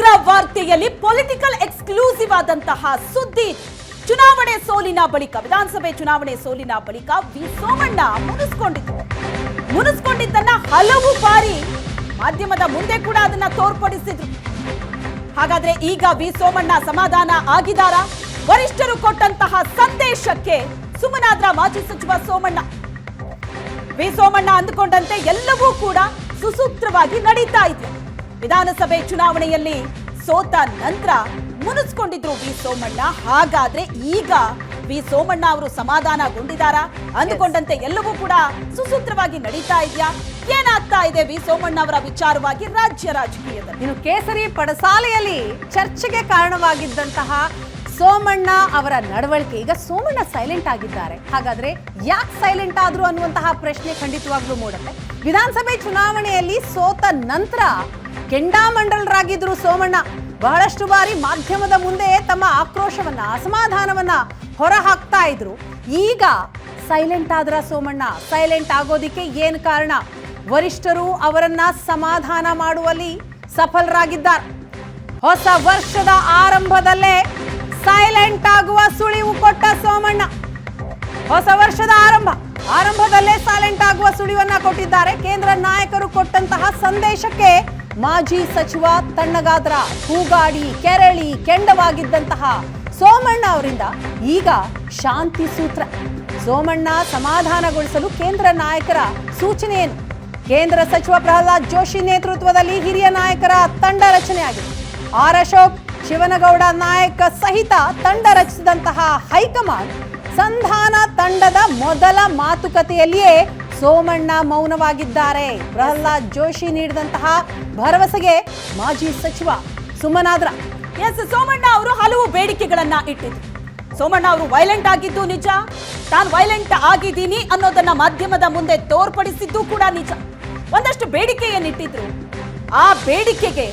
ಅಗ್ರ ವಾರ್ತೆಯಲ್ಲಿ political exclusive ಆದಂತಹ ಸುದ್ದಿ ಚುನಾವಣೆ ಸೋಲಿನ ಬಳಿಕ, ವಿಧಾನಸಭೆ ಚುನಾವಣೆ ಸೋಲಿನ ಬಳಿಕ ವಿ ಸೋಮಣ್ಣ ಮುನಿಸ್ಕೊಂಡಿದ್ರು. ಮುನಿಸ್ಕೊಂಡಿದ್ದನ್ನ ಹಲವು ಬಾರಿ ಮಾಧ್ಯಮದ ಮುಂದೆ ಕೂಡ ಅದನ್ನ ತೋರ್ಪಡಿಸಿದ್ರು. ಹಾಗಾದ್ರೆ ಈಗ ವಿ ಸೋಮಣ್ಣ ಸಮಾಧಾನ ಆಗಿದಾರ ವರಿಷ್ಠರು ಕೊಟ್ಟಂತಹ ಸಂದೇಶಕ್ಕೆ ಸುಮನಾದ್ರ ಮಾಜಿ ಸಚಿವ ಸೋಮಣ್ಣ. ವಿ ಸೋಮಣ್ಣ ಅಂದುಕೊಂಡಂತೆ ಎಲ್ಲವೂ ಕೂಡ ಸುಸೂತ್ರವಾಗಿ ನಡೀತಾ ಇದೆ. ವಿಧಾನಸಭೆ ಚುನಾವಣೆಯಲ್ಲಿ ಸೋತ ನಂತರ ಮುನಿಸ್ಕೊಂಡಿದ್ರು ವಿ ಸೋಮಣ್ಣ. ಹಾಗಾದ್ರೆ ಈಗ ವಿ ಸೋಮಣ್ಣ ಅವರು ಸಮಾಧಾನಗೊಂಡಿದ್ದಾರಾ? ಅಂದುಕೊಂಡಂತೆ ಎಲ್ಲವೂ ಕೂಡ ಸುಸೂತ್ರವಾಗಿ ನಡೀತಾ ಇದೆಯಾ? ಏನಾಗ್ತಾ ಇದೆ ವಿ ಸೋಮಣ್ಣ ಅವರ ವಿಚಾರವಾಗಿ ರಾಜ್ಯ ರಾಜಕೀಯದಲ್ಲಿ? ಇನ್ನು ಕೇಸರಿ ಪಡಸಾಲೆಯಲ್ಲಿ ಚರ್ಚೆಗೆ ಕಾರಣವಾಗಿದ್ದಂತಹ ಸೋಮಣ್ಣ ಅವರ ನಡವಳಿಕೆ, ಈಗ ಸೋಮಣ್ಣ ಸೈಲೆಂಟ್ ಆಗಿದ್ದಾರೆ. ಹಾಗಾದ್ರೆ ಯಾಕೆ ಸೈಲೆಂಟ್ ಆದ್ರು ಅನ್ನುವಂತಹ ಪ್ರಶ್ನೆ ಖಂಡಿತವಾಗ್ಲೂ ಮೂಡುತ್ತೆ. ವಿಧಾನಸಭೆ ಚುನಾವಣೆಯಲ್ಲಿ ಸೋತ ನಂತರ ಕೆಂಡಾಮಂಡಲರಾಗಿದ್ರು ಸೋಮಣ್ಣ. ಬಹಳಷ್ಟು ಬಾರಿ ಮಾಧ್ಯಮದ ಮುಂದೆ ತಮ್ಮ ಆಕ್ರೋಶವನ್ನ, ಅಸಮಾಧಾನವನ್ನ ಹೊರ ಹಾಕ್ತಾ ಇದ್ರು. ಈಗ ಸೈಲೆಂಟ್ ಆದ್ರ ಸೋಮಣ್ಣ? ಸೈಲೆಂಟ್ ಆಗೋದಿಕ್ಕೆ ಏನು ಕಾರಣ? ವರಿಷ್ಠರು ಅವರನ್ನ ಸಮಾಧಾನ ಮಾಡುವಲ್ಲಿ ಸಫಲರಾಗಿದ್ದಾರೆ. ಹೊಸ ವರ್ಷದ ಆರಂಭದಲ್ಲೇ ಸೈಲೆಂಟ್ ಆಗುವ ಸುಳಿವು ಕೊಟ್ಟ ಸೋಮಣ್ಣ. ಹೊಸ ವರ್ಷದ ಆರಂಭ. ಆರಂಭದಲ್ಲೇ ಸೈಲೆಂಟ್ ಆಗುವ ಸುಳಿವನ್ನ ಕೊಟ್ಟಿದ್ದಾರೆ. ಕೇಂದ್ರ ನಾಯಕರು ಕೊಟ್ಟಂತಹ ಸಂದೇಶಕ್ಕೆ ಮಾಜಿ ಸಚಿವ ತಣ್ಣಗಾದ್ರ, ಹೂಗಾಡಿ, ಕೆರಳಿ, ಕೆಂಡವಾಗಿದ್ದಂತಹ ಸೋಮಣ್ಣ ಅವರಿಂದ ಈಗ ಶಾಂತಿ ಸೂತ್ರ. ಸೋಮಣ್ಣ ಸಮಾಧಾನಗೊಳಿಸಲು ಕೇಂದ್ರ ನಾಯಕರ ಸೂಚನೆಯನ್ನು. ಕೇಂದ್ರ ಸಚಿವ ಪ್ರಹ್ಲಾದ್ ಜೋಶಿ ನೇತೃತ್ವದಲ್ಲಿ ಹಿರಿಯ ನಾಯಕರ ತಂಡ ರಚನೆಯಾಗಿದೆ. ಆರ್ ಅಶೋಕ್, ಶಿವನಗೌಡ ನಾಯಕ ಸಹಿತ ತಂಡ ರಚಿಸಿದಂತಹ ಹೈಕಮಾಂಡ್ ಸಂಧಾನ ತಂಡದ ಮೊದಲ ಮಾತುಕತೆಯಲ್ಲಿಯೇ ಸೋಮಣ್ಣ ಮೌನವಾಗಿದ್ದಾರೆ. ಪ್ರಹ್ಲಾದ್ ಜೋಶಿ ನೀಡಿದಂತಹ ಭರವಸೆಗೆ ಮಾಜಿ ಸಚಿವ ಸುಮನಾದ್ರ. ಎಸ್, ಸೋಮಣ್ಣ ಅವರು ಹಲವು ಬೇಡಿಕೆಗಳನ್ನ ಇಟ್ಟಿದ್ರು. ಸೋಮಣ್ಣ ಅವರು ವೈಲೆಂಟ್ ಆಗಿದ್ದು ನಿಜ. ತಾನು ವೈಲೆಂಟ್ ಆಗಿದ್ದೀನಿ ಅನ್ನೋದನ್ನ ಮಾಧ್ಯಮದ ಮುಂದೆ ತೋರ್ಪಡಿಸಿದ್ದು ಕೂಡ ನಿಜ. ಒಂದಷ್ಟು ಬೇಡಿಕೆಯನ್ನಿಟ್ಟಿದ್ರು. ಆ ಬೇಡಿಕೆಗೆ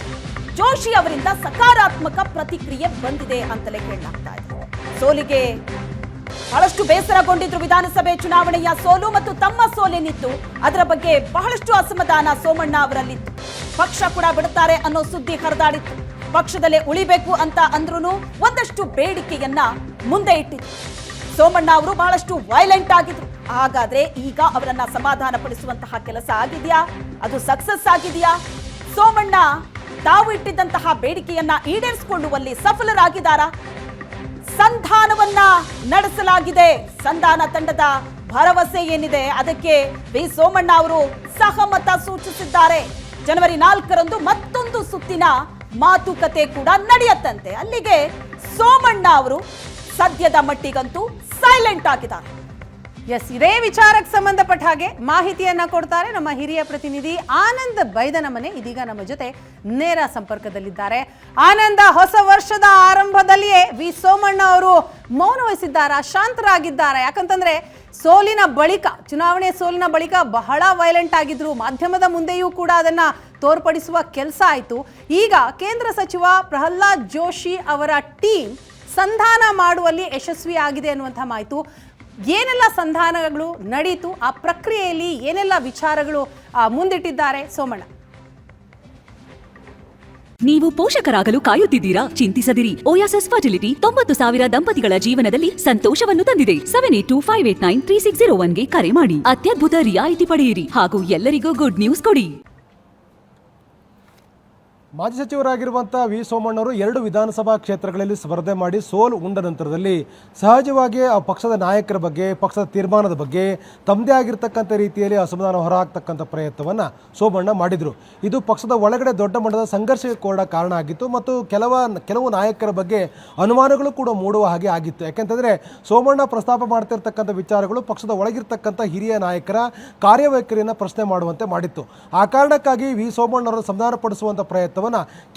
ಜೋಶಿ ಅವರಿಂದ ಸಕಾರಾತ್ಮಕ ಪ್ರತಿಕ್ರಿಯೆ ಬಂದಿದೆ ಅಂತಲೇ ಕೇಳಲಾಗ್ತಾ ಇದೆ. ಸೋಲಿಗೆ ಬಹಳಷ್ಟು ಬೇಸರಗೊಂಡಿದ್ರು ವಿಧಾನಸಭೆ ಚುನಾವಣೆಯ ಸೋಲು ಮತ್ತು ತಮ್ಮ ಸೋಲೇನಿತ್ತು ಅದರ ಬಗ್ಗೆ ಬಹಳಷ್ಟು ಅಸಮಾಧಾನ ಸೋಮಣ್ಣ ಅವರಲ್ಲಿತ್ತು. ಪಕ್ಷ ಕೂಡ ಬಿಡುತ್ತಾರೆ ಅನ್ನೋ ಸುದ್ದಿ ಹರಿದಾಡಿತ್ತು. ಪಕ್ಷದಲ್ಲೇ ಉಳಿಬೇಕು ಅಂತ ಅಂದ್ರೂ ಒಂದಷ್ಟು ಬೇಡಿಕೆಯನ್ನ ಮುಂದೆ ಇಟ್ಟಿತ್ತು ಸೋಮಣ್ಣ ಅವರು ಬಹಳಷ್ಟು ವೈಲೆಂಟ್ ಆಗಿದ್ರು. ಹಾಗಾದ್ರೆ ಈಗ ಅವರನ್ನ ಸಮಾಧಾನ ಪಡಿಸುವಂತಹ ಕೆಲಸ ಆಗಿದೆಯಾ? ಅದು ಸಕ್ಸಸ್ ಆಗಿದೆಯಾ? ಸೋಮಣ್ಣ ತಾವು ಇಟ್ಟಿದ್ದಂತಹ ಬೇಡಿಕೆಯನ್ನ ಈಡೇರಿಸಿಕೊಳ್ಳುವಲ್ಲಿ ಸಫಲರಾಗಿದ್ದಾರಾ? ಸಂಧಾನವನ್ನ ನಡೆಸಲಾಗಿದೆ. ಸಂಧಾನ ತಂಡದ ಭರವಸೆ ಏನಿದೆ ಅದಕ್ಕೆ ವಿ. ಸೋಮಣ್ಣ ಅವರು ಸಹಮತ ಸೂಚಿಸಿದ್ದಾರೆ. ಜನವರಿ ನಾಲ್ಕರಂದು ಮತ್ತೊಂದು ಸುತ್ತಿನ ಮಾತುಕತೆ ಕೂಡ ನಡೆಯತ್ತಂತೆ. ಅಲ್ಲಿಗೆ ಸೋಮಣ್ಣ ಅವರು ಸದ್ಯದ ಮಟ್ಟಿಗಂತೂ ಸೈಲೆಂಟ್ ಆಗಿದ್ದಾರೆ. ಎಸ್, ಇದೇ ವಿಚಾರಕ್ಕೆ ಸಂಬಂಧಪಟ್ಟ ಹಾಗೆ ಮಾಹಿತಿಯನ್ನ ಕೊಡ್ತಾರೆ ನಮ್ಮ ಹಿರಿಯ ಪ್ರತಿನಿಧಿ ಆನಂದ್ ಬೈದನಮನೆ ಇದೀಗ ನಮ್ಮ ಜೊತೆ ನೇರ ಸಂಪರ್ಕದಲ್ಲಿದ್ದಾರೆ. ಆನಂದ, ಹೊಸ ವರ್ಷದ ಆರಂಭದಲ್ಲಿಯೇ ವಿ ಸೋಮಣ್ಣ ಅವರು ಮೌನ ವಹಿಸಿದ್ದಾರಾ ಶಾಂತರಾಗಿದ್ದಾರೆ? ಯಾಕಂತಂದ್ರೆ ಸೋಲಿನ ಬಳಿಕ, ಚುನಾವಣೆ ಸೋಲಿನ ಬಳಿಕ ಬಹಳ ವೈಲೆಂಟ್ ಆಗಿದ್ರು. ಮಾಧ್ಯಮದ ಮುಂದೆಯೂ ಕೂಡ ಅದನ್ನ ತೋರ್ಪಡಿಸುವ ಕೆಲಸ ಆಯಿತು. ಈಗ ಕೇಂದ್ರ ಸಚಿವ ಪ್ರಹ್ಲಾದ್ ಜೋಶಿ ಅವರ ಟೀಮ್ ಸಂಧಾನ ಮಾಡುವಲ್ಲಿ ಯಶಸ್ವಿ ಆಗಿದೆ ಅನ್ನುವಂಥ ಮಾಹಿತಿ. ಏನೆಲ್ಲ ಸಂಧಾನಗಳು ನಡೀತು, ಆ ಪ್ರಕ್ರಿಯೆಯಲ್ಲಿ ಏನೆಲ್ಲ ವಿಚಾರಗಳು ಮುಂದಿಟ್ಟಿದ್ದಾರೆ? ಸೋಮಣ್ಣ. ನೀವು ಪೋಷಕರಾಗಲು ಕಾಯುತ್ತಿದ್ದೀರಾ? ಚಿಂತಿಸದಿರಿ. ಓಯಾಸಸ್ ಫರ್ಟಿಲಿಟಿ ತೊಂಬತ್ತು ಸಾವಿರ ದಂಪತಿಗಳ ಜೀವನದಲ್ಲಿ ಸಂತೋಷವನ್ನು ತಂದಿದೆ. Seven eight two five eight nine three six zero ಒನ್ಗೆ ಕರೆ ಮಾಡಿ. ಅತ್ಯದ್ಭುತ ರಿಯಾಯಿತಿ ಪಡೆಯಿರಿ. ಹಾಗೂ ಎಲ್ಲರಿಗೂ ಗುಡ್ ನ್ಯೂಸ್ ಕೊಡಿ. ಮಾಜಿ ಸಚಿವರಾಗಿರುವಂಥ ವಿ ಸೋಮಣ್ಣವರು ಎರಡು ವಿಧಾನಸಭಾ ಕ್ಷೇತ್ರಗಳಲ್ಲಿ ಸ್ಪರ್ಧೆ ಮಾಡಿ ಸೋಲು ಉಂಡ ನಂತರದಲ್ಲಿ ಸಹಜವಾಗಿ ಆ ಪಕ್ಷದ ನಾಯಕರ ಬಗ್ಗೆ, ಪಕ್ಷದ ತೀರ್ಮಾನದ ಬಗ್ಗೆ ತಮ್ಮದೇ ಆಗಿರ್ತಕ್ಕಂಥ ರೀತಿಯಲ್ಲಿ ಅಸಮಾಧಾನ ಹೊರಹಾಕ್ತಕ್ಕಂಥ ಪ್ರಯತ್ನವನ್ನು ಸೋಮಣ್ಣ ಮಾಡಿದರು. ಇದು ಪಕ್ಷದ ಒಳಗಡೆ ದೊಡ್ಡ ಮಟ್ಟದ ಸಂಘರ್ಷಕ್ಕೆ ಕೂಡ ಕಾರಣ ಆಗಿತ್ತು ಮತ್ತು ಕೆಲವ, ಕೆಲವು ನಾಯಕರ ಬಗ್ಗೆ ಅನುಮಾನಗಳು ಕೂಡ ಮೂಡುವ ಹಾಗೆ ಆಗಿತ್ತು. ಯಾಕೆಂತಂದರೆ ಸೋಮಣ್ಣ ಪ್ರಸ್ತಾಪ ಮಾಡ್ತಿರ್ತಕ್ಕಂಥ ವಿಚಾರಗಳು ಪಕ್ಷದ ಒಳಗಿರ್ತಕ್ಕಂಥ ಹಿರಿಯ ನಾಯಕರ ಕಾರ್ಯವೈಖರಿಯನ್ನು ಪ್ರಶ್ನೆ ಮಾಡುವಂತೆ ಮಾಡಿತ್ತು. ಆ ಕಾರಣಕ್ಕಾಗಿ ವಿ ಸೋಮಣ್ಣವರು ಸಂಧಾನಪಡಿಸುವಂಥ ಪ್ರಯತ್ನವನ್ನು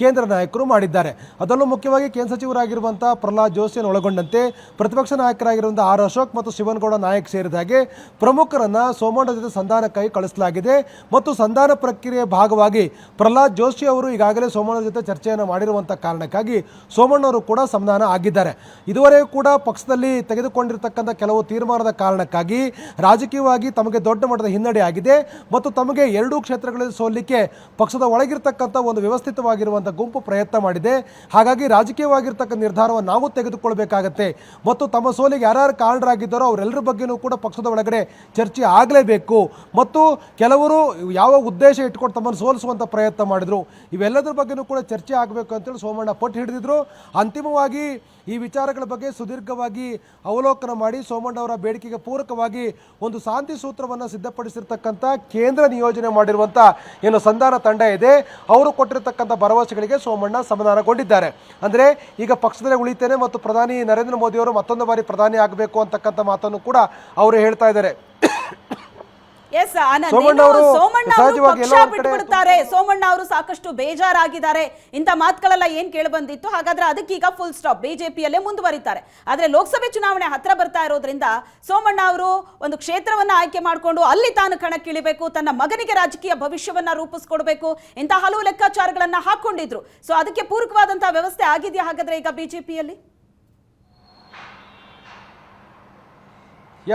ಕೇಂದ್ರ ನಾಯಕರು ಮಾಡಿದ್ದಾರೆ. ಅದರಲ್ಲೂ ಮುಖ್ಯವಾಗಿ ಕೇಂದ್ರ ಸಚಿವರಾಗಿರುವಂತಹ ಪ್ರಹ್ಲಾದ್ ಜೋಶಿಯನ್ನು ಒಳಗೊಂಡಂತೆ ಪ್ರತಿಪಕ್ಷ ನಾಯಕರಾಗಿರುವಂತಹ ಆರ್ ಅಶೋಕ್ ಮತ್ತು ಶಿವನಗೌಡ ನಾಯಕ್ ಸೇರಿದ ಹಾಗೆ ಪ್ರಮುಖರನ್ನ ಸೋಮಣ್ಣ ಜೊತೆ ಸಂಧಾನಕ್ಕಾಗಿ ಕಳಿಸಲಾಗಿದೆ. ಮತ್ತು ಸಂಧಾನ ಪ್ರಕ್ರಿಯೆ ಭಾಗವಾಗಿ ಪ್ರಹ್ಲಾದ್ ಜೋಶಿ ಅವರು ಈಗಾಗಲೇ ಸೋಮಣ್ಣ ಜೊತೆ ಚರ್ಚೆಯನ್ನು ಮಾಡಿರುವಂತಹ ಕಾರಣಕ್ಕಾಗಿ ಸೋಮಣ್ಣವರು ಕೂಡ ಸಂಧಾನ ಆಗಿದ್ದಾರೆ. ಇದುವರೆಗೂ ಕೂಡ ಪಕ್ಷದಲ್ಲಿ ತೆಗೆದುಕೊಂಡಿರ್ತಕ್ಕಂಥ ಕೆಲವು ತೀರ್ಮಾನದ ಕಾರಣಕ್ಕಾಗಿ ರಾಜಕೀಯವಾಗಿ ತಮಗೆ ದೊಡ್ಡ ಮಟ್ಟದ ಹಿನ್ನಡೆ ಆಗಿದೆ. ಮತ್ತು ತಮಗೆ ಎರಡೂ ಕ್ಷೇತ್ರಗಳಲ್ಲಿ ಸೋಲಿಕ್ಕೆ ಪಕ್ಷದ ಒಳಗಿರ್ತಕ್ಕಂಥ ಒಂದು ವ್ಯವಸ್ಥೆ ವ್ಯವಸ್ಥಿತವಾಗಿರುವಂಥ ಗುಂಪು ಪ್ರಯತ್ನ ಮಾಡಿದೆ. ಹಾಗಾಗಿ ರಾಜಕೀಯವಾಗಿರ್ತಕ್ಕ ನಿರ್ಧಾರವನ್ನು ನಾವು ತೆಗೆದುಕೊಳ್ಬೇಕಾಗತ್ತೆ. ಮತ್ತು ತಮ್ಮ ಸೋಲಿಗೆ ಯಾರ್ಯಾರು ಕಾರಣರಾಗಿದ್ದಾರೋ ಅವರೆಲ್ಲರ ಬಗ್ಗೆನೂ ಕೂಡ ಪಕ್ಷದ ಒಳಗಡೆ ಚರ್ಚೆ ಆಗಲೇಬೇಕು. ಮತ್ತು ಕೆಲವರು ಯಾವ ಉದ್ದೇಶ ಇಟ್ಕೊಂಡು ತಮ್ಮನ್ನು ಸೋಲಿಸುವಂಥ ಪ್ರಯತ್ನ ಮಾಡಿದರು. ಇವೆಲ್ಲದರ ಬಗ್ಗೆನೂ ಕೂಡ ಚರ್ಚೆ ಆಗಬೇಕು ಅಂತೇಳಿ ಸೋಮಣ್ಣ ಪಟ್ಟು ಹಿಡಿದಿದ್ರು. ಅಂತಿಮವಾಗಿ ಈ ವಿಚಾರಗಳ ಬಗ್ಗೆ ಸುದೀರ್ಘವಾಗಿ ಅವಲೋಕನ ಮಾಡಿ ಸೋಮಣ್ಣ ಅವರ ಬೇಡಿಕೆಗೆ ಪೂರಕವಾಗಿ ಒಂದು ಶಾಂತಿ ಸೂತ್ರವನ್ನು ಸಿದ್ಧಪಡಿಸಿರ್ತಕ್ಕಂಥ ಕೇಂದ್ರ ನಿಯೋಜನೆ ಮಾಡಿರುವಂಥ ಏನು ಸಂಧಾನ ತಂಡ ಇದೆ. ಅವರು ಕೊಟ್ಟಿರತಕ್ಕಂಥ ಭರವಸೆಗಳಿಗೆ ಸೋಮಣ್ಣ ಸಮಾಧಾನಗೊಂಡಿದ್ದಾರೆ. ಅಂದರೆ ಈಗ ಪಕ್ಷದಲ್ಲೇ ಉಳಿತೇನೆ ಮತ್ತು ಪ್ರಧಾನಿ ನರೇಂದ್ರ ಮೋದಿಯವರು ಮತ್ತೊಂದು ಬಾರಿ ಪ್ರಧಾನಿ ಆಗಬೇಕು ಅಂತಕ್ಕಂಥ ಮಾತನ್ನು ಕೂಡ ಅವರು ಹೇಳ್ತಾ ಇದ್ದಾರೆ. ಎಸ್ ಸೋಮಣ್ಣ ಅವರು ಸೋಮಣ್ಣ ಅವರು ಸಹಜವಾಗಿ ಪಕ್ಷ ಎಲ್ಲೋ ಒಂದ್ ಕಡೆ ಬಿಟ್ಬಿಡ್ತಾರೆ. ಸೋಮಣ್ಣ ಅವರು ಸಾಕಷ್ಟು ಬೇಜಾರಾಗಿದ್ದಾರೆ. ಇಂಥ ಮಾತುಗಳೆಲ್ಲ ಏನ್ ಕೇಳಿ ಬಂದಿತ್ತು ಹಾಗಾದ್ರೆ ಅದಕ್ಕೀಗ ಫುಲ್ ಸ್ಟಾಪ್ ಬಿಜೆಪಿಯಲ್ಲೇ ಮುಂದುವರಿತಾರೆ. ಆದ್ರೆ ಲೋಕಸಭೆ ಚುನಾವಣೆ ಹತ್ರ ಬರ್ತಾ ಇರೋದ್ರಿಂದ ಸೋಮಣ್ಣ ಅವರು ಒಂದು ಕ್ಷೇತ್ರವನ್ನ ಆಯ್ಕೆ ಮಾಡಿಕೊಂಡು ಅಲ್ಲಿ ತಾನು ಕಣಕ್ಕಿಳಿಬೇಕು ತನ್ನ ಮಗನಿಗೆ ರಾಜಕೀಯ ಭವಿಷ್ಯವನ್ನ ರೂಪಿಸ್ಕೊಡ್ಬೇಕು ಇಂತಹ ಹಲವು ಲೆಕ್ಕಾಚಾರಗಳನ್ನ ಹಾಕೊಂಡಿದ್ರು ಸೊ ಅದಕ್ಕೆ ಪೂರಕವಾದಂತಹ ವ್ಯವಸ್ಥೆ ಆಗಿದೆಯಾ ಹಾಗಾದ್ರೆ ಈಗ ಬಿಜೆಪಿಯಲ್ಲಿ?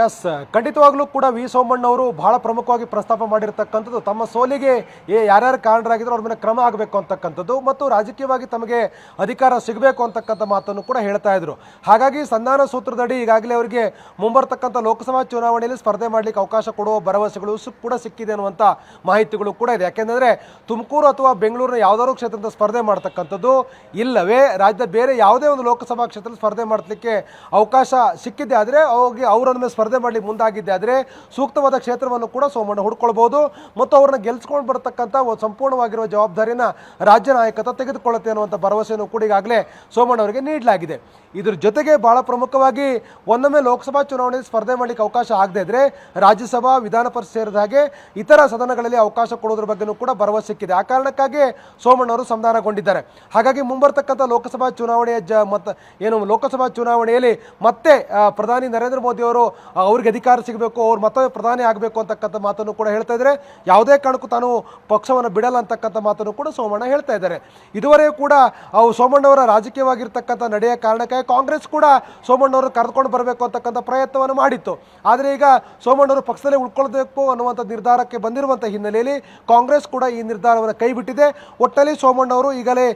ಎಸ್ ಖಂಡಿತವಾಗ್ಲೂ ಕೂಡ ವಿ ಸೋಮಣ್ಣ ಅವರು ಬಹಳ ಪ್ರಮುಖವಾಗಿ ಪ್ರಸ್ತಾಪ ಮಾಡಿರ್ತಕ್ಕಂಥದ್ದು. ತಮ್ಮ ಸೋಲಿಗೆ ಏ ಯಾರ್ಯಾರು ಕಾರಣರಾಗಿದ್ರು ಅವ್ರ ಮೇಲೆ ಕ್ರಮ ಆಗಬೇಕು ಅಂತಕ್ಕಂಥದ್ದು ಮತ್ತು ರಾಜಕೀಯವಾಗಿ ತಮಗೆ ಅಧಿಕಾರ ಸಿಗಬೇಕು ಅಂತಕ್ಕಂಥ ಮಾತನ್ನು ಕೂಡ ಹೇಳ್ತಾ ಇದ್ರು. ಹಾಗಾಗಿ ಸಂಧಾನ ಸೂತ್ರದಡಿ ಈಗಾಗಲೇ ಅವರಿಗೆ ಮುಂಬರ್ತಕ್ಕಂಥ ಲೋಕಸಭಾ ಚುನಾವಣೆಯಲ್ಲಿ ಸ್ಪರ್ಧೆ ಮಾಡಲಿಕ್ಕೆ ಅವಕಾಶ ಕೊಡುವ ಭರವಸೆಗಳು ಕೂಡ ಸಿಕ್ಕಿದೆ ಅನ್ನುವಂಥ ಮಾಹಿತಿಗಳು ಕೂಡ ಇದೆ. ಯಾಕೆಂದರೆ ತುಮಕೂರು ಅಥವಾ ಬೆಂಗಳೂರಿನ ಯಾವುದಾದ್ರು ಕ್ಷೇತ್ರದ ಸ್ಪರ್ಧೆ ಮಾಡ್ತಕ್ಕಂಥದ್ದು ಇಲ್ಲವೇ ರಾಜ್ಯದ ಬೇರೆ ಯಾವುದೇ ಒಂದು ಲೋಕಸಭಾ ಕ್ಷೇತ್ರದಲ್ಲಿ ಸ್ಪರ್ಧೆ ಮಾಡಲಿಕ್ಕೆ ಅವಕಾಶ ಸಿಕ್ಕಿದೆ. ಆದರೆ ಅವ್ರಿಗೆ ಅವರನ್ನು ಮೇಲೆ ಸ್ಪರ್ಧೆ ಮಾಡಲಿಕ್ಕೆ ಮುಂದಾಗಿದ್ದೆ ಆದರೆ ಸೂಕ್ತವಾದ ಕ್ಷೇತ್ರವನ್ನು ಕೂಡ ಸೋಮಣ್ಣ ಹುಡ್ಕೊಳ್ಬೋದು ಮತ್ತು ಅವ್ರನ್ನ ಗೆಲ್ಸ್ಕೊಂಡು ಬರತಕ್ಕಂಥ ಸಂಪೂರ್ಣವಾಗಿರುವ ಜವಾಬ್ದಾರಿನ ರಾಜ್ಯ ನಾಯಕತ್ವ ತೆಗೆದುಕೊಳ್ಳುತ್ತೆ ಅನ್ನುವಂಥ ಭರವಸೆಯನ್ನು ಕೂಡ ಈಗಾಗಲೇ ಸೋಮಣ್ಣ ಅವರಿಗೆ ನೀಡಲಾಗಿದೆ. ಇದ್ರ ಜೊತೆಗೆ ಬಹಳ ಪ್ರಮುಖವಾಗಿ ಒಂದೊಮ್ಮೆ ಲೋಕಸಭಾ ಚುನಾವಣೆಯಲ್ಲಿ ಸ್ಪರ್ಧೆ ಮಾಡಲಿಕ್ಕೆ ಅವಕಾಶ ಆಗದೇ ಇದ್ರೆ ರಾಜ್ಯಸಭಾ ವಿಧಾನ ಪರಿಷತ್ ಸೇರಿದ ಹಾಗೆ ಇತರ ಸದನಗಳಲ್ಲಿ ಅವಕಾಶ ಕೊಡೋದ್ರ ಬಗ್ಗೆನೂ ಕೂಡ ಭರವಸೆ ಸಿಕ್ಕಿದೆ. ಆ ಕಾರಣಕ್ಕಾಗಿ ಸೋಮಣ್ಣ ಅವರು ಸಂಧಾನಗೊಂಡಿದ್ದಾರೆ. ಹಾಗಾಗಿ ಮುಂಬರ್ತಕ್ಕಂಥ ಲೋಕಸಭಾ ಚುನಾವಣೆಯ ಜ ಮತ ಏನು ಲೋಕಸಭಾ ಚುನಾವಣೆಯಲ್ಲಿ ಮತ್ತೆ ಪ್ರಧಾನಿ ನರೇಂದ್ರ ಮೋದಿ ಅವರು ಅವ್ರಿಗೆ ಅಧಿಕಾರ ಸಿಗಬೇಕು, ಅವ್ರು ಮತ್ತೊಮ್ಮೆ ಪ್ರಧಾನಿ ಆಗಬೇಕು ಅಂತಕ್ಕಂಥ ಮಾತನ್ನು ಕೂಡ ಹೇಳ್ತಾ ಇದ್ದಾರೆ. ಯಾವುದೇ ಕಾರಣಕ್ಕೂ ತಾನು ಪಕ್ಷವನ್ನು ಬಿಡಲ್ಲ ಅಂತಕ್ಕಂಥ ಮಾತನ್ನು ಕೂಡ ಸೋಮಣ್ಣ ಹೇಳ್ತಾ ಇದ್ದಾರೆ. ಇದುವರೆಗೂ ಕೂಡ ಅವು ಸೋಮಣ್ಣವರ ರಾಜಕೀಯವಾಗಿರ್ತಕ್ಕಂಥ ನಡೆಯ ಕಾರಣಕ್ಕೆ ಕಾಂಗ್ರೆಸ್ ಕೂಡ ಸೋಮಣ್ಣವರು ಕರೆದುಕೊಂಡು ಬರಬೇಕು ಅಂತಕ್ಕಂಥ ಪ್ರಯತ್ನವನ್ನು ಮಾಡಿತ್ತು. ಆದರೆ ಈಗ ಸೋಮಣ್ಣವರು ಪಕ್ಷದಲ್ಲೇ ಉಳ್ಕೊಳ್ಬೇಕು ಅನ್ನುವಂಥ ನಿರ್ಧಾರಕ್ಕೆ ಬಂದಿರುವಂಥ ಹಿನ್ನೆಲೆಯಲ್ಲಿ ಕಾಂಗ್ರೆಸ್ ಕೂಡ ಈ ನಿರ್ಧಾರವನ್ನು ಕೈಬಿಟ್ಟಿದೆ. ಒಟ್ಟಲ್ಲಿ ಸೋಮಣ್ಣವರು ಈಗಲೇ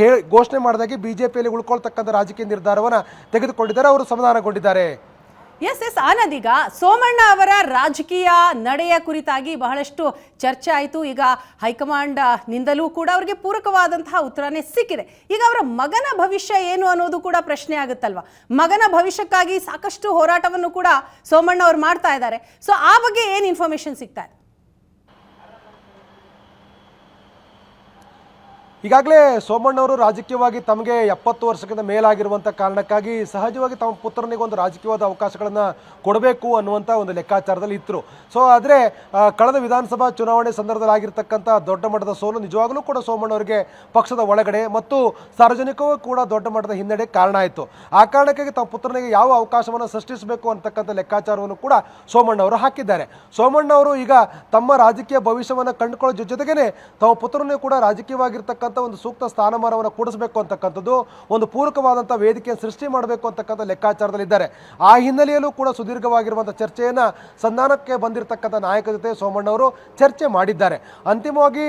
ಹೇಳಿ ಘೋಷಣೆ ಮಾಡಿದಾಗೆ ಪಿಯಲ್ಲಿ ಉಳ್ಕೊಳ್ತಕ್ಕಂಥ ರಾಜಕೀಯ ನಿರ್ಧಾರವನ್ನು ತೆಗೆದುಕೊಂಡಿದ್ದಾರೆ, ಅವರು ಸಮಾಧಾನಗೊಂಡಿದ್ದಾರೆ. ಎಸ್ ಎಸ್ ಆನಂದ್ ಈಗ ಸೋಮಣ್ಣ ಅವರ ರಾಜಕೀಯ ನಡೆಯ ಕುರಿತಾಗಿ ಬಹಳಷ್ಟು ಚರ್ಚೆ ಆಯಿತು. ಈಗ ಹೈಕಮಾಂಡ್ ನಿಂದಲೂ ಕೂಡ ಅವರಿಗೆ ಪೂರಕವಾದಂತಹ ಉತ್ತರನೇ ಸಿಕ್ಕಿದೆ. ಈಗ ಅವರ ಮಗನ ಭವಿಷ್ಯ ಏನು ಅನ್ನೋದು ಕೂಡ ಪ್ರಶ್ನೆ ಆಗುತ್ತಲ್ವಾ? ಮಗನ ಭವಿಷ್ಯಕ್ಕಾಗಿ ಸಾಕಷ್ಟು ಹೋರಾಟವನ್ನು ಕೂಡ ಸೋಮಣ್ಣ ಅವರು ಮಾಡ್ತಾ ಇದ್ದಾರೆ. ಸೊ ಆ ಬಗ್ಗೆ ಏನು ಇನ್ಫಾರ್ಮೇಶನ್ ಸಿಗ್ತಾ ಇದೆ? ಈಗಾಗಲೇ ಸೋಮಣ್ಣವರು ರಾಜಕೀಯವಾಗಿ ತಮಗೆ ಎಪ್ಪತ್ತು ವರ್ಷಕ್ಕಿಂತ ಮೇಲಾಗಿರುವಂಥ ಕಾರಣಕ್ಕಾಗಿ ಸಹಜವಾಗಿ ತಮ್ಮ ಪುತ್ರನಿಗೆ ಒಂದು ರಾಜಕೀಯವಾದ ಅವಕಾಶಗಳನ್ನು ಕೊಡಬೇಕು ಅನ್ನುವಂಥ ಒಂದು ಲೆಕ್ಕಾಚಾರದಲ್ಲಿ ಇತ್ತು ಸೊ ಆದರೆ ಕಳೆದ ವಿಧಾನಸಭಾ ಚುನಾವಣೆ ಸಂದರ್ಭದಲ್ಲಿ ಆಗಿರ್ತಕ್ಕಂಥ ದೊಡ್ಡ ಮಟ್ಟದ ಸೋಲು ನಿಜವಾಗಲೂ ಕೂಡ ಸೋಮಣ್ಣವರಿಗೆ ಪಕ್ಷದ ಒಳಗಡೆ ಮತ್ತು ಸಾರ್ವಜನಿಕವೂ ಕೂಡ ದೊಡ್ಡ ಮಟ್ಟದ ಹಿನ್ನಡೆ ಕಾರಣ ಆಯಿತು. ಆ ಕಾರಣಕ್ಕಾಗಿ ತಮ್ಮ ಪುತ್ರನಿಗೆ ಯಾವ ಅವಕಾಶವನ್ನು ಸೃಷ್ಟಿಸಬೇಕು ಅಂತಕ್ಕಂಥ ಲೆಕ್ಕಾಚಾರವನ್ನು ಕೂಡ ಸೋಮಣ್ಣವರು ಹಾಕಿದ್ದಾರೆ. ಸೋಮಣ್ಣವರು ಈಗ ತಮ್ಮ ರಾಜಕೀಯ ಭವಿಷ್ಯವನ್ನು ಕಂಡುಕೊಳ್ಳೋ ಜೊತೆಗೇ ತಮ್ಮ ಪುತ್ರನೂ ಕೂಡ ರಾಜಕೀಯವಾಗಿರ್ತಕ್ಕಂಥ ಒಂದು ಸೂಕ್ತ ಸ್ಥಾನಮಾನವನ್ನು ಕೂಡಿಸಬೇಕು ಅಂತಕ್ಕಂಥದ್ದು ಒಂದು ಪೂರಕವಾದಂಥ ವೇದಿಕೆಯನ್ನು ಸೃಷ್ಟಿ ಮಾಡಬೇಕು ಅಂತಕ್ಕಂಥ ಲೆಕ್ಕಾಚಾರದಲ್ಲಿದ್ದಾರೆ ಆ ಹಿನ್ನೆಲೆಯಲ್ಲೂ ಕೂಡ ಸುದೀರ್ಘವಾಗಿರುವಂಥ ಚರ್ಚೆಯನ್ನು ಸಂಧಾನಕ್ಕೆ ಬಂದಿರತಕ್ಕಂಥ ನಾಯಕ ಜೊತೆ ಸೋಮಣ್ಣವರು ಚರ್ಚೆ ಮಾಡಿದ್ದಾರೆ. ಅಂತಿಮವಾಗಿ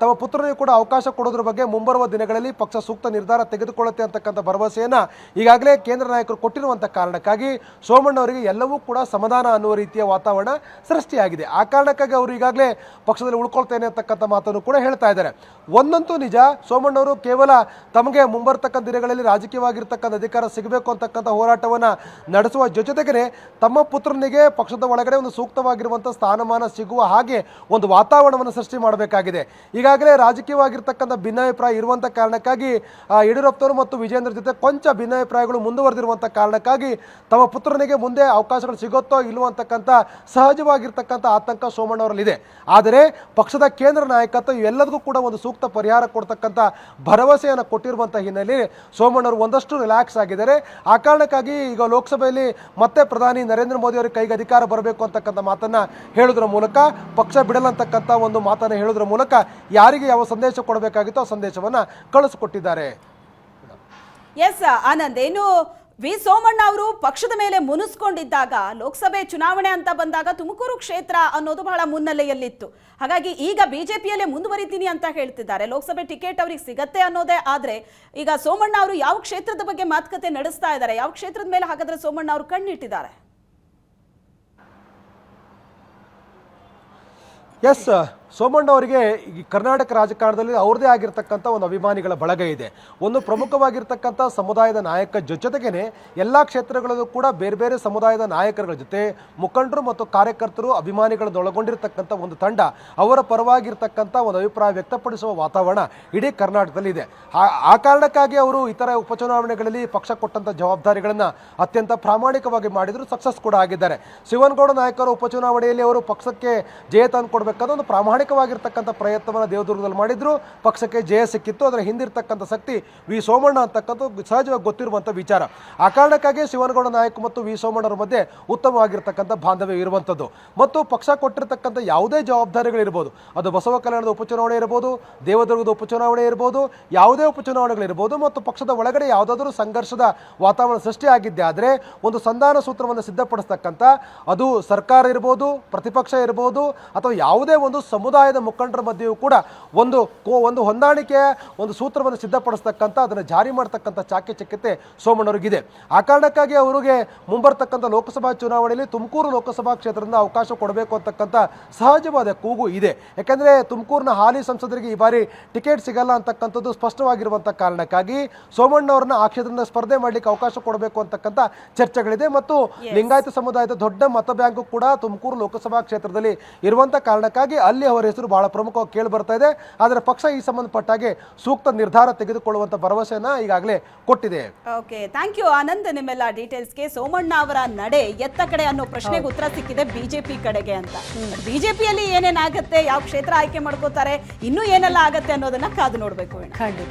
ತಮ್ಮ ಪುತ್ರನಿಗೆ ಕೂಡ ಅವಕಾಶ ಕೊಡೋದ್ರ ಬಗ್ಗೆ ಮುಂಬರುವ ದಿನಗಳಲ್ಲಿ ಪಕ್ಷ ಸೂಕ್ತ ನಿರ್ಧಾರ ತೆಗೆದುಕೊಳ್ಳುತ್ತೆ ಅಂತಕ್ಕಂಥ ಭರವಸೆಯನ್ನು ಈಗಾಗಲೇ ಕೇಂದ್ರ ನಾಯಕರು ಕೊಟ್ಟಿರುವಂಥ ಕಾರಣಕ್ಕಾಗಿ ಸೋಮಣ್ಣವರಿಗೆ ಎಲ್ಲವೂ ಕೂಡ ಸಮಾಧಾನ ಅನ್ನುವ ರೀತಿಯ ವಾತಾವರಣ ಸೃಷ್ಟಿಯಾಗಿದೆ. ಆ ಕಾರಣಕ್ಕಾಗಿ ಅವರು ಈಗಾಗಲೇ ಪಕ್ಷದಲ್ಲಿ ಉಳ್ಕೊಳ್ತೇನೆ ಅಂತಕ್ಕಂಥ ಮಾತನ್ನು ಕೂಡ ಹೇಳ್ತಾ ಇದ್ದಾರೆ. ಒಂದಂತೂ ನಿಜ ಸೋಮಣ್ಣವರು ಕೇವಲ ತಮಗೆ ಮುಂಬರ್ತಕ್ಕಂಥ ದಿನಗಳಲ್ಲಿ ರಾಜಕೀಯವಾಗಿರ್ತಕ್ಕಂಥ ಅಧಿಕಾರ ಸಿಗಬೇಕು ಅಂತಕ್ಕಂಥ ಹೋರಾಟವನ್ನು ನಡೆಸುವ ಜೊತೆಗೆ ತಮ್ಮ ಪುತ್ರನಿಗೆ ಪಕ್ಷದ ಒಳಗಡೆ ಒಂದು ಸೂಕ್ತವಾಗಿರುವಂಥ ಸ್ಥಾನಮಾನ ಸಿಗುವ ಹಾಗೆ ಒಂದು ವಾತಾವರಣವನ್ನು ಸೃಷ್ಟಿ ಮಾಡಬೇಕಾಗಿದೆ. ಈಗಾಗಲೇ ರಾಜಕೀಯವಾಗಿರ್ತಕ್ಕಂಥ ಭಿನ್ನಾಭಿಪ್ರಾಯ ಇರುವಂಥ ಕಾರಣಕ್ಕಾಗಿ ಯಡಿಯೂರಪ್ಪನವರು ಮತ್ತು ವಿಜೇಂದ್ರ ಜೊತೆ ಕೊಂಚ ಭಿನ್ನಾಭಿಪ್ರಾಯಗಳು ಮುಂದುವರೆದಿರುವಂಥ ಕಾರಣಕ್ಕಾಗಿ ತಮ್ಮ ಪುತ್ರನಿಗೆ ಮುಂದೆ ಅವಕಾಶಗಳು ಸಿಗುತ್ತೋ ಇಲ್ವೋ ಅಂತಕ್ಕಂಥ ಸಹಜವಾಗಿರ್ತಕ್ಕಂಥ ಆತಂಕ ಸೋಮಣ್ಣವರಲ್ಲಿದೆ. ಆದರೆ ಪಕ್ಷದ ಕೇಂದ್ರ ನಾಯಕತ್ವ ಇವೆಲ್ಲದಕ್ಕೂ ಕೂಡ ಒಂದು ಸೂಕ್ತ ಪರಿಹಾರ ಕೊಡ್ತಕ್ಕಂಥ ಭರವಸೆಯನ್ನು ಕೊಟ್ಟಿರುವಂಥ ಹಿನ್ನೆಲೆಯಲ್ಲಿ ಸೋಮಣ್ಣವರು ಒಂದಷ್ಟು ರಿಲ್ಯಾಕ್ಸ್ ಆಗಿದ್ದಾರೆ. ಆ ಕಾರಣಕ್ಕಾಗಿ ಈಗ ಲೋಕಸಭೆಯಲ್ಲಿ ಮತ್ತೆ ಪ್ರಧಾನಿ ನರೇಂದ್ರ ಮೋದಿ ಅವರ ಕೈಗೆ ಅಧಿಕಾರ ಬರಬೇಕು ಅಂತಕ್ಕಂಥ ಮಾತನ್ನು ಹೇಳೋದ್ರ ಮೂಲಕ, ಪಕ್ಷ ಬಿಡಲಂತಕ್ಕಂಥ ಒಂದು ಮಾತನ್ನು ಹೇಳೋದ್ರ ಮೂಲಕ ಯಾರಿಗೆ ಯಾವ ಸಂದೇಶ ಕೊಡಬೇಕಾಗಿತ್ತೋ ಆ ಸಂದೇಶವನ್ನು ಕಳಿಸ್ಕೊಟ್ಟಿದ್ದಾರೆ. ಎಸ್ ಆನಂದ್. ಏನು ವಿ. ಸೋಮಣ್ಣ ಅವರು ಪಕ್ಷದ ಮೇಲೆ ಮುನಿಸ್ಕೊಂಡಿದ್ದಾಗ ಲೋಕಸಭೆ ಚುನಾವಣೆ ಅಂತ ಬಂದಾಗ ತುಮಕೂರು ಕ್ಷೇತ್ರ ಅನ್ನೋದು ಬಹಳ ಮುನ್ನೆಲೆಯಲ್ಲಿತ್ತು. ಹಾಗಾಗಿ ಈಗ ಬಿಜೆಪಿಯಲ್ಲೇ ಮುಂದುವರಿತೀನಿ ಅಂತ ಹೇಳ್ತಿದ್ದಾರೆ. ಲೋಕಸಭೆ ಟಿಕೆಟ್ ಅವ್ರಿಗೆ ಸಿಗತ್ತೆ ಅನ್ನೋದೇ ಆದ್ರೆ ಈಗ ಸೋಮಣ್ಣ ಅವರು ಯಾವ ಕ್ಷೇತ್ರದ ಬಗ್ಗೆ ಮಾತುಕತೆ ನಡೆಸ್ತಾ ಇದ್ದಾರೆ? ಯಾವ ಕ್ಷೇತ್ರದ ಮೇಲೆ ಹಾಗಾದ್ರೆ ಸೋಮಣ್ಣ ಅವರು ಕಣ್ಣಿಟ್ಟಿದ್ದಾರೆ? ಎಸ್ ಸೋಮಣ್ಣ ಅವರಿಗೆ ಈ ಕರ್ನಾಟಕ ರಾಜಕಾರಣದಲ್ಲಿ ಅವ್ರದೇ ಆಗಿರ್ತಕ್ಕಂಥ ಒಂದು ಅಭಿಮಾನಿಗಳ ಬಳಗ ಇದೆ. ಒಂದು ಪ್ರಮುಖವಾಗಿರ್ತಕ್ಕಂಥ ಸಮುದಾಯದ ನಾಯಕ ಜೊತೆಗೇ ಜೊತೆಗೇನೆ ಎಲ್ಲ ಕ್ಷೇತ್ರಗಳಲ್ಲೂ ಕೂಡ ಬೇರೆ ಬೇರೆ ಸಮುದಾಯದ ನಾಯಕರುಗಳ ಜೊತೆ ಮುಖಂಡರು ಮತ್ತು ಕಾರ್ಯಕರ್ತರು ಅಭಿಮಾನಿಗಳನ್ನು ಒಳಗೊಂಡಿರ್ತಕ್ಕಂಥ ಒಂದು ತಂಡ ಅವರ ಪರವಾಗಿರ್ತಕ್ಕಂಥ ಒಂದು ಅಭಿಪ್ರಾಯ ವ್ಯಕ್ತಪಡಿಸುವ ವಾತಾವರಣ ಇಡೀ ಕರ್ನಾಟಕದಲ್ಲಿ ಇದೆ. ಆ- ಕಾರಣಕ್ಕಾಗಿ ಅವರು ಇತರ ಉಪಚುನಾವಣೆಗಳಲ್ಲಿ ಪಕ್ಷ ಕೊಟ್ಟಂಥ ಜವಾಬ್ದಾರಿಗಳನ್ನು ಅತ್ಯಂತ ಪ್ರಾಮಾಣಿಕವಾಗಿ ಮಾಡಿದ್ರು ಸಕ್ಸಸ್ ಕೂಡ ಆಗಿದ್ದಾರೆ. ಶಿವನಗೌಡ ನಾಯಕರು ಉಪಚುನಾವಣೆಯಲ್ಲಿ ಅವರು ಪಕ್ಷಕ್ಕೆ ಜಯ ತಂದು ಕೊಡಬೇಕಾದ ಒಂದು ಪ್ರಾಮಾಣಿಕವಾಗಿರ್ತಕ್ಕಂಥ ಪ್ರಯತ್ನವನ್ನು ದೇವದುರ್ಗದಲ್ಲಿ ಮಾಡಿದ್ರು. ಪಕ್ಷಕ್ಕೆ ಜಯ ಸಿಕ್ಕಿತ್ತು. ಅದರ ಹಿಂದಿರ್ತಕ್ಕಂಥ ಶಕ್ತಿ ವಿ ಸೋಮಣ್ಣ ಅಂತಕ್ಕಂಥ ಸಹಜವಾಗಿ ಗೊತ್ತಿರುವಂಥ ವಿಚಾರ. ಆ ಕಾರಣಕ್ಕಾಗಿ ಶಿವನಗೌಡ ನಾಯಕ್ ಮತ್ತು ವಿ ಸೋಮಣ್ಣರ ಮಧ್ಯೆ ಉತ್ತಮವಾಗಿರ್ತಕ್ಕಂಥ ಬಾಂಧವ್ಯ ಇರುವಂಥದ್ದು. ಮತ್ತು ಪಕ್ಷ ಕೊಟ್ಟಿರ್ತಕ್ಕಂಥ ಯಾವುದೇ ಜವಾಬ್ದಾರಿಗಳಿರ್ಬೋದು. ಅದು ಬಸವ ಕಲ್ಯಾಣದ ಉಪಚುನಾವಣೆ ಇರ್ಬೋದು, ದೇವದುರ್ಗದ ಉಪಚುನಾವಣೆ ಇರ್ಬೋದು, ಯಾವುದೇ ಉಪಚುನಾವಣೆಗಳಿರ್ಬೋದು ಮತ್ತು ಪಕ್ಷದ ಒಳಗಡೆ ಯಾವುದಾದ್ರೂ ಸಂಘರ್ಷದ ವಾತಾವರಣ ಸೃಷ್ಟಿಯಾಗಿದ್ದೆ ಆದರೆ ಒಂದು ಸಂಧಾನ ಸೂತ್ರವನ್ನು ಸಿದ್ಧಪಡಿಸ್ತಕ್ಕಂಥ ಅದು ಸರ್ಕಾರ ಇರ್ಬೋದು, ಪ್ರತಿಪಕ್ಷ ಇರ್ಬೋದು ಅಥವಾ ಯಾವುದೇ ಒಂದು ಸಮುದಾಯದ ಮುಖಂಡರ ಮಧ್ಯೆಯೂ ಕೂಡ ಒಂದು ಕೋ- ಒಂದು ಹೊಂದಾಣಿಕೆಯ ಒಂದು ಸೂತ್ರವನ್ನು ಸಿದ್ಧಪಡಿಸ್ತಕ್ಕಂಥ ಅದನ್ನು ಜಾರಿ ಮಾಡ್ತಕ್ಕಂಥ ಚಾಕಚಕ್ಯತೆ ಸೋಮಣ್ಣವ್ರಿಗಿದೆ. ಆ ಕಾರಣಕ್ಕಾಗಿ ಅವರಿಗೆ ಮುಂಬರ್ತಕ್ಕಂಥ ಲೋಕಸಭಾ ಚುನಾವಣೆಯಲ್ಲಿ ತುಮಕೂರು ಲೋಕಸಭಾ ಕ್ಷೇತ್ರದಿಂದ ಅವಕಾಶ ಕೊಡಬೇಕು ಅಂತಕ್ಕಂಥ ಸಹಜವಾದ ಕೂಗು ಇದೆ. ಯಾಕೆಂದರೆ ತುಮಕೂರಿನ ಹಾಲಿ ಸಂಸದರಿಗೆ ಈ ಬಾರಿ ಟಿಕೆಟ್ ಸಿಗಲ್ಲ ಅಂತಕ್ಕಂಥದ್ದು ಸ್ಪಷ್ಟವಾಗಿರುವಂಥ ಕಾರಣಕ್ಕಾಗಿ ಸೋಮಣ್ಣವ್ರನ್ನ ಆ ಕ್ಷೇತ್ರದಿಂದ ಸ್ಪರ್ಧೆ ಮಾಡಲಿಕ್ಕೆ ಅವಕಾಶ ಕೊಡಬೇಕು ಅಂತಕ್ಕಂಥ ಚರ್ಚೆಗಳಿದೆ. ಮತ್ತು ಲಿಂಗಾಯತ ಸಮುದಾಯದ ದೊಡ್ಡ ಮತ ಬ್ಯಾಂಕು ಕೂಡ ತುಮಕೂರು ಲೋಕಸಭಾ ಕ್ಷೇತ್ರದಲ್ಲಿ ಇರುವಂಥ ಕಾರಣಕ್ಕಾಗಿ ಅಲ್ಲಿ ಅವರ ಹೆಸರು ಬಹಳ ಪ್ರಮುಖವಾಗಿ ಕೇಳಿ ಬರ್ತಾ ಇದೆ. ಆದರೆ ಪಕ್ಷ ಈ ಸಂಬಂಧಪಟ್ಟಾಗೆ ಸೂಕ್ತ ನಿರ್ಧಾರ ತೆಗೆದುಕೊಳ್ಳುವಂತ ಭರವಸೆಯನ್ನ ಈಗಾಗಲೇ ಕೊಟ್ಟಿದೆ. ಓಕೆ ಥ್ಯಾಂಕ್ ಯು ಆನಂದ್ ನಿಮ್ಮೆಲ್ಲ ಡೀಟೇಲ್ಸ್ಗೆ ಸೋಮಣ್ಣ ಅವರ ನಡೆ ಎತ್ತ ಕಡೆ ಅನ್ನೋ ಪ್ರಶ್ನೆಗೆ ಉತ್ತರ ಸಿಕ್ಕಿದೆ ಬಿಜೆಪಿ ಕಡೆಗೆ ಅಂತ. ಬಿಜೆಪಿಯಲ್ಲಿ ಏನೇನಾಗುತ್ತೆ ಯಾವ ಕ್ಷೇತ್ರ ಆಯ್ಕೆ ಮಾಡ್ಕೋತಾರೆ ಇನ್ನೂ ಏನೆಲ್ಲ ಆಗುತ್ತೆ ಅನ್ನೋದನ್ನ ಕಾದು ನೋಡ್ಬೇಕು ಖಂಡಿತ.